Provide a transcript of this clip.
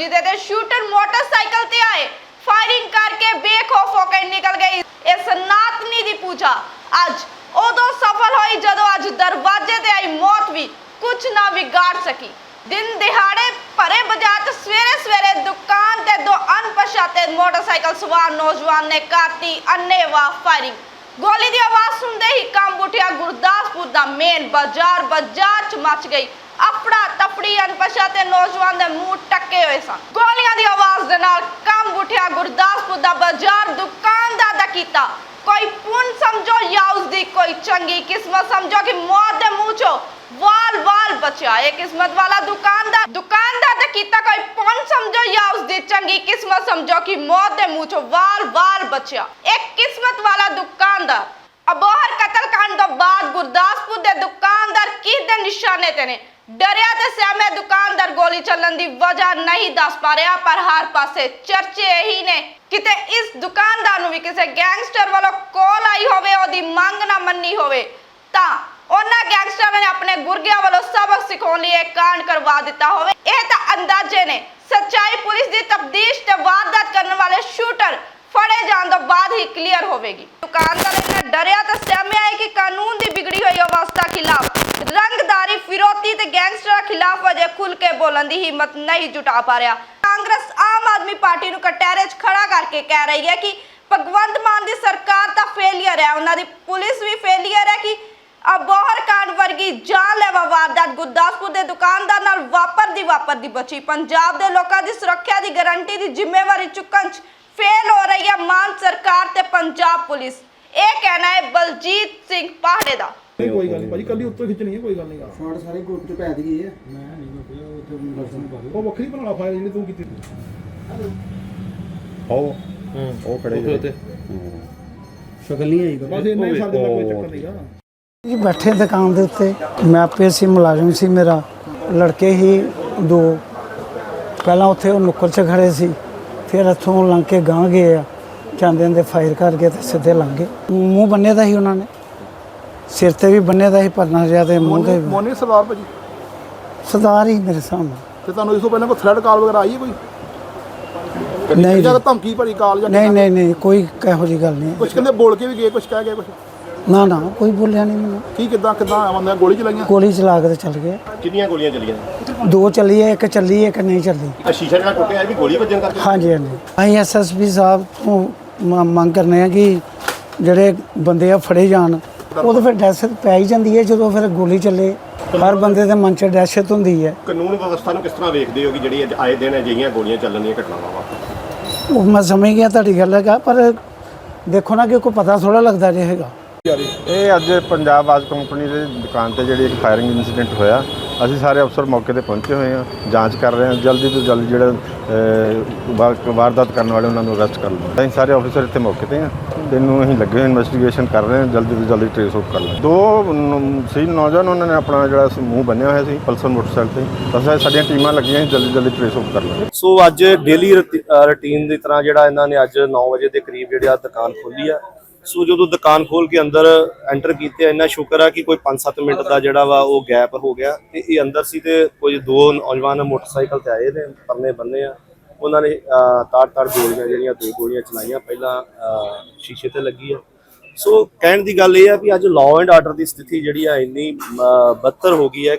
ਜਿਹਦੇ ਤੇ shooter motorcycle ਤੇ ਆਏ। ਫਾਇਰਿੰਗ ਕਰਕੇ ਬੇਖੌਫ ਹੋ ਕੇ ਨਿਕਲ ਗਈ ਇਸ ਨਾਤਨੀ ਦੀ ਪੂਜਾ। ਅੱਜ ਉਦੋਂ ਸਫਲ ਹੋਈ ਜਦੋਂ ਅੱਜ ਦਰਵਾਜ਼ੇ ਤੇ ਆਈ ਮੌਤ ਵੀ ਕੁਝ ਨਾ ਵਿਗਾੜ ਸਕੀ। ਦਿਨ ਦਿਹਾੜੇ ਭਰੇ ਬਾਜ਼ਾਰ 'ਚ ਸਵੇਰੇ ਸਵੇਰੇ ਦੁਕਾਨ ਤੇ ਦੋ ਅਣਪਛਾਤੇ ਮੋਟਰਸਾਈਕਲ ਸਵਾਰ ਨੌਜਵਾਨ ਨੇ ਕਰਤੀ ਅੰਨੇਵਾਹ ਫਾਇਰਿੰਗ ਗੋਲੀ ਦੀ ਆਵਾਜ਼ ਸੁਣਦੇ ਹੀ ਕੰਬ ਉੱਠਿਆ ਗੁਰਦਾਸਪੁਰ ਦਾ ਮੇਨ ਬਾਜ਼ਾਰ। ਬਾਜ਼ਾਰ 'ਚ ਮਚ ਗਈ। ਆਪਣਾ ਤਫੜੀ ਅਣਪਛਾਤੇ ਨੌਜਵਾਨ ਦੇ ਮੂੰਹ ਟੱਕੇ ਹੋਏ ਸਨ। ਗੋਲੀਆਂ ਦੀ ਆਵਾਜ਼ ਦੇ ਨਾਲ ਕੰਬ ਉੱਠਿਆ ਗੁਰਦਾਸਪੁਰ ਦਾ ਬਾਜ਼ਾਰ ਦੁਕਾਨਦਾਰ ਦਾ ਕੀਤਾ। ਕੋਈ ਪੁੰਨ ਸਮਝੋ ਜਾਂ ਉਸ ਦੀ ਕੋਈ ਚੰਗੀ ਕਿਸਮਤ ਸਮਝੋ ਕਿ ਮੌਤ ਦੇ ਮੂੰਹ 'ਚੋਂ ਵਾਲ ਵਾਲ ਬਚਿਆ। ਇਹ ਕਿਸਮਤ ਵਾਲਾ ਦੁਕਾਨਦਾਰ ਦੁਕਾਨਦਾਰ ਦਾ ਕੀਤਾ। ਕੋਈ ਪੁੰਨ ਸਮਝੋ ਜਾਂ ਉਸ ਦੀ ਚੰਗੀ ਕਿਸਮਤ ਸਮਝੋ ਕਿ ਮੌਤ ਦੇ ਮੂੰਹ 'ਚੋਂ ਵਾਲ ਵਾਲ ਬਚਿਆ। ਇੱਕ ਕਿਸਮਤ ਵਾਲਾ ਦੁਕਾਨਦਾਰ ਅਬੋਹਰ ਕਤਲकांड ਤੋਂ ਬਾਅਦ ਗੁਰਦਾਸਪੁਰ ਦੇ ਦੁਕਾਨਦਾਰ ਕਿਸ ਦੇ ਨਿਸ਼ਾਨੇ ਤੇ ਨੇ? ਡਰਿਆ ਤੇ ਸਹਿਮੇ ਦੁਕਾਨਦਾਰ ਗੋਲੀ ਚੱਲਣ ਦੀ ਵਜ੍ਹਾ ਨਹੀਂ ਦੱਸ ਪਾ ਰਿਹਾ, ਪਰ ਹਰ ਪਾਸੇ ਚਰਚੇ ਇਹੀ ਨੇ। ਕਿਤੇ ਇਸ ਦੁਕਾਨਦਾਰ ਨੂੰ ਵੀ ਕਿਸੇ ਗੈਂਗਸਟਰ ਵੱਲੋਂ ਕੋਲ ਆਈ ਹੋਵੇ, ਉਹਦੀ ਮੰਗ ਨਾ ਮੰਨੀ ਹੋਵੇ, ਤਾਂ ਉਹਨਾਂ ਗੈਂਗਸਟਰਾਂ ਨੇ ਆਪਣੇ ਗੁਰਗਿਆਂ ਵੱਲੋਂ ਸਬਕ ਸਿਖਾਉਣ ਲਈ ਇਹ ਕਾਂਡ ਕਰਵਾ ਦਿੱਤਾ ਹੋਵੇ। ਇਹ ਤਾਂ ਅੰਦਾਜ਼ੇ ਨੇ। ਸੱਚਾਈ ਪੁਲਿਸ ਦੀ ਤਬਦੀਸ਼ ਤੇ ਵਾਰਦਾਤ ਕਰਨ ਵਾਲੇ ਸ਼ੂਟਰ ਫੜੇ ਜਾਣ ਤੋਂ ਬਾਅਦ ਹੀ ਕਲੀਅਰ ਹੋਵੇਗੀ। ਦੁਕਾਨਦਾਰ ਇਹਨਾਂ ਡਰਿਆ ਤਾਂ ਸਹਿਮਿਆ ਹੈ ਕਿ ਕਾਨੂੰਨ ਦੀ ਬਿਗੜੀ ਹੋਈ ਅਵਸਥਾ ਖਿਲਾਫ ਫਿਰੋਤੀ ਤੇ ਗੈਂਗਸਟਰਾਂ ਖਿਲਾਫ ਅਜੇ ਖੁੱਲ ਕੇ ਬੋਲਣ ਦੀ ਹਿੰਮਤ ਨਹੀਂ ਜੁਟਾ ਪਾ ਰਿਹਾ। ਕਾਂਗਰਸ ਆਮ ਆਦਮੀ ਪਾਰਟੀ ਨੂੰ ਕਟਹਿਰੇ 'ਚ ਖੜਾ ਕਰਕੇ ਕਹਿ ਰਹੀ ਹੈ ਕਿ ਭਗਵੰਤ ਮਾਨ ਦੀ ਸਰਕਾਰ ਤਾਂ ਫੇਲੀਅਰ ਹੈ, ਉਹਨਾਂ ਦੀ ਪੁਲਿਸ ਵੀ ਫੇਲੀਅਰ ਹੈ ਕਿ ਅਬੋਹਰ ਕਾਂਡ ਵਰਗੀ ਜਾਨਲੇਵਾ ਵਾਰਦਾਤ ਗੁਰਦਾਸਪੁਰ ਦੇ ਦੁਕਾਨਦਾਰ ਨਾਲ ਵਾਪਰਦੀ ਵਾਪਰਦੀ ਬਚੀ। ਪੰਜਾਬ ਦੇ ਲੋਕਾਂ ਦੀ ਸੁਰੱਖਿਆ ਦੀ ਗਾਰੰਟੀ ਦੀ ਜ਼ਿੰਮੇਵਾਰੀ ਚੁੱਕਣ 'ਚ ਫੇਲ ਹੋ ਰਹੀ ਹੈ ਮਾਨ ਸਰਕਾਰ ਤੇ ਪੰਜਾਬ ਪੁਲਿਸ। ਇਹ ਕਹਿਣਾ ਹੈ ਬਲਜੀਤ ਸਿੰਘ ਪਾਹੜੇ ਦਾ। ਨਹੀਂ ਕੋਈ ਗੱਲ ਨਹੀਂ ਭਾਜੀ ਕੱਲੀ ਉੱਤੋਂ ਖਿੱਚਣੀ ਹੈ ਕੋਈ ਗੱਲ ਨਹੀਂ। ਗਾ ਸ਼ਾਟ ਸਾਰੇ ਗਰੁੱਪ ਚ ਪੈ ਗਈ ਹੈ। ਉਹ ਵੱਖਰੀ ਬਣਾਉਣਾ ਫਾਇਰ ਜਿਹੜੀ ਤੂੰ ਕੀਤੀ। ਉਹ ਉਹ ਖੜੇ ਜਿਹੜੇ। ਸ਼ਕਲ ਨਹੀਂ ਆਈ ਬਸ ਇੰਨਾ ਹੀ ਸਾਡੇ ਦਾ ਕੋਈ ਚੱਕਰ ਨਹੀਂਗਾ। ਜੀ ਬੈਠੇ ਦੁਕਾਨ ਦੇ ਉੱਤੇ ਮੈਂ ਆਪੇ ਸੀ ਮੁਲਾਜ਼ਮ ਸੀ ਮੇਰਾ। ਲੜਕੇ ਹੀ ਦੋ। ਪਹਿਲਾਂ ਉੱਥੇ ਉਹ ਨੁੱਕਰ 'ਚ ਖੜੇ ਸੀ ਫਿਰ ਇੱਥੋਂ ਲੰਘ ਕੇ ਗਾਂ ਗਏ ਆ। ਜਾਂਦੇ ਜਾਂਦੇ ਫਾਇਰ ਕਰਕੇ ਤੇ ਸਿੱਧੇ ਲੰਘ ਗਏ। ਮੂੰਹ ਬੰਨੇ ਦਾ ਸੀ ਉਹਨਾਂ ਨੇ। ਸਿਰ ਤੇ ਵੀ ਬੰਨੇ ਦਾ ਸੀ ਪਰਨਾ ਜਿਹਾ ਤੇ ਮੂੰਹ ਤੇ ਵੀ। ਮੋਨੀ ਸਰਦਾਰ ਭਾਜੀ? ਸਰਦਾਰ ਹੀ ਮੇਰੇ ਸਾਹਮਣੇ। ਤੇ ਤੁਹਾਨੂੰ ਇਸ ਤੋਂ ਪਹਿਲਾਂ ਕੋਈ ਥ੍ਰੈਡ ਕਾਲ ਵਗੈਰਾ ਆਈ ਹੈ ਕੋਈ? ਨਹੀਂ ਜਾਂ ਜੀ, ਧਮਕੀ ਭਰੀ ਕਾਲ ਜਾਂ ਨਹੀਂ ਨਹੀਂ ਨਹੀਂ ਕੋਈ ਇਹੋ ਜਿਹੀ ਗੱਲ ਨਹੀਂ ਕੁਝ ਕਹਿੰਦੇ ਬੋਲ ਕੇ ਵੀ ਗਏ ਕੁਝ ਕਹਿ ਗਏ ਕੁਝ ਨਾ ਨਾ ਕੋਈ ਬੋਲਿਆ ਨਹੀਂ ਮੈਨੂੰ। ਕੀ ਕਿਦਾਂ ਕਿਦਾਂ ਆਉਂਦੇ ਗੋਲੀ ਚਲਾਈਆਂ? ਗੋਲੀ ਚਲਾ ਕੇ ਤੇ ਚੱਲ ਗਏ। ਕਿੰਨੀਆਂ ਗੋਲੀਆਂ ਚੱਲੀਆਂ? ਦੋ ਚੱਲੀ ਹੈ ਇੱਕ ਚੱਲੀ ਹੈ ਇੱਕ ਨਹੀਂ ਚੱਲੀ। ਆ ਸ਼ੀਸ਼ਾ ਜਿਹੜਾ ਟੁੱਟਿਆ ਇਹ ਵੀ ਗੋਲੀ ਵੱਜਣ ਕਰਕੇ? ਹਾਂਜੀ ਹਾਂਜੀ। ਅਸੀਂ ਐਸਐਸਪੀ ਸਾਹਿਬ ਤੋਂ ਮ- ਮੰਗ ਕਰਨੇ ਆ ਕਿ ਜਿਹੜੇ ਬੰਦੇ ਆ ਫੜੇ ਜਾਣ। ਉਹ ਤਾਂ ਫਿਰ ਦਹਿਸ਼ਤ ਪੈ ਹੀ ਜਾਂਦੀ ਹੈ ਜਦੋਂ ਫਿਰ ਗੋਲੀ ਚੱਲੇ। ਹਰ ਬੰਦੇ ਦੇ ਮਨ 'ਚ ਦਹਿਸ਼ਤ ਹੁੰਦੀ ਹੈ। ਕਾਨੂੰਨ ਵਿਵਸਥਾ ਨੂੰ ਕਿਸ ਤਰ੍ਹਾਂ ਵੇਖਦੇ ਹੋ ਕਿ ਜਿਹੜੀ ਅੱਜ ਆਏ ਦਿਨ ਅਜਿਹੀਆਂ ਗੋਲੀਆਂ ਚੱਲਣ ਦੀਆਂ ਘਟਨਾਵਾਂ ਵਾ ਉਹ ਮੈਂ ਸਮਝ ਗਿਆ ਤੁਹਾਡੀ ਗੱਲ ਹੈਗਾ ਪਰ ਦੇਖੋ ਨਾ ਕਿ ਕੋਈ ਪਤਾ ਥੋੜਾ ਲੱਗਦਾ ਜੇ ਹੈਗਾ। ਇਹ ਅੱਜ ਪੰਜਾਬ ਆਜ ਕੰਪਨੀ ਦੇ ਦੁਕਾਨ ਤੇ ਜਿਹੜੀ ਇੱਕ ਫਾਇਰਿੰਗ ਇਨਸੀਡੈਂਟ ਹੋਇਆ। ਅਸੀਂ ਸਾਰੇ ਅਫਸਰ ਮੌਕੇ ਤੇ ਪਹੁੰਚੇ ਹੋਏ ਹਾਂ ਜਾਂਚ ਕਰ ਰਹੇ ਹਾਂ ਜਲਦੀ ਤੋਂ ਜਲਦੀ ਜਿਹੜਾ ਵਾਰਦਾਤ ਕਰਨ ਵਾਲੇ ਉਹਨਾਂ ਨੂੰ ਅਰੈਸਟ ਕਰ ਲਵਾਂ ਅਸੀਂ ਸਾਰੇ ਅਫਸਰ ਇੱਥੇ ਮੌਕੇ ਤੇ ਹਾਂ। ਤੇ ਇਹਨੂੰ ਅਸੀਂ ਲੱਗੇ ਇਨਵੈਸਟੀਗੇਸ਼ਨ ਕਰ ਰਹੇ ਹਾਂ, ਜਲਦੀ ਤੋਂ ਜਲਦੀ ਟ੍ਰੇਸ ਆਊਟ ਕਰ ਲਾਂਗੇ ਦੋ ਨ- ਸੀ ਨੌਜਵਾਨ ਉਹਨਾਂ ਨੇ ਆਪਣਾ ਜਿਹੜਾ ਮੂੰਹ ਬੰਨਿਆ ਹੋਇਆ ਸੀ, ਪਲਸਰ ਮੋਟਰਸਾਈਕਲ ਤੇ। ਬਸ ਸਾਡੀਆਂ ਟੀਮਾਂ ਲੱਗੀਆਂ ਸੀ, ਜਲਦੀ ਜਲਦੀ ਟ੍ਰੇਸ ਆਊਟ ਕਰ ਲਾਂਗੇ ਸੋ ਅੱਜ ਡੇਲੀ ਰੁਟੀਨ ਦੀ ਤਰ੍ਹਾਂ ਜਿਹੜਾ ਇਹਨਾਂ ਨੇ ਅੱਜ 9 ਵਜੇ ਦੇ ਕਰੀਬ ਜਿਹੜੀ ਆ ਦੁਕਾਨ ਖੋਲੀ ਆ। ਸੋ ਜਦੋਂ ਦੁਕਾਨ ਖੋਲ ਕੇ ਅੰਦਰ ਐਂਟਰ ਕੀਤੇ, ਇੰਨਾ ਸ਼ੁਕਰ ਆ ਕਿ ਕੋਈ 5-7 ਮਿੰਟ ਦਾ ਜਿਹੜਾ ਵਾ ਉਹ ਗੈਪ ਹੋ ਗਿਆ। ਤੇ ਇਹ ਅੰਦਰ ਸੀ ਤੇ ਕੋਈ ਦੋ ਨੌਜਵਾਨ ਮੋਟਰਸਾਈਕਲ ਤੇ ਆਏ ਨੇ, ਪਰਨੇ ਬੰਨੇ ਆ। ਉਹਨਾਂ ਨੇ ਤਾੜ ਤਾੜ ਗੋਲੀਆਂ ਜਿਹੜੀਆਂ, ਦੋ ਗੋਲੀਆਂ ਚਲਾਈਆਂ, ਪਹਿਲਾਂ ਸ਼ੀਸ਼ੇ ਤੇ ਲੱਗੀ ਆ। ਸੋ, ਕਹਿਣ ਦੀ ਗੱਲ ਇਹ ਆ ਵੀ ਅੱਜ ਲਾਅ ਐਂਡ ਆਰਡਰ ਦੀ ਸਥਿਤੀ ਜਿਹੜੀ ਆ, ਇੰਨੀ ਬਦਤਰ ਹੋ ਗਈ ਹੈ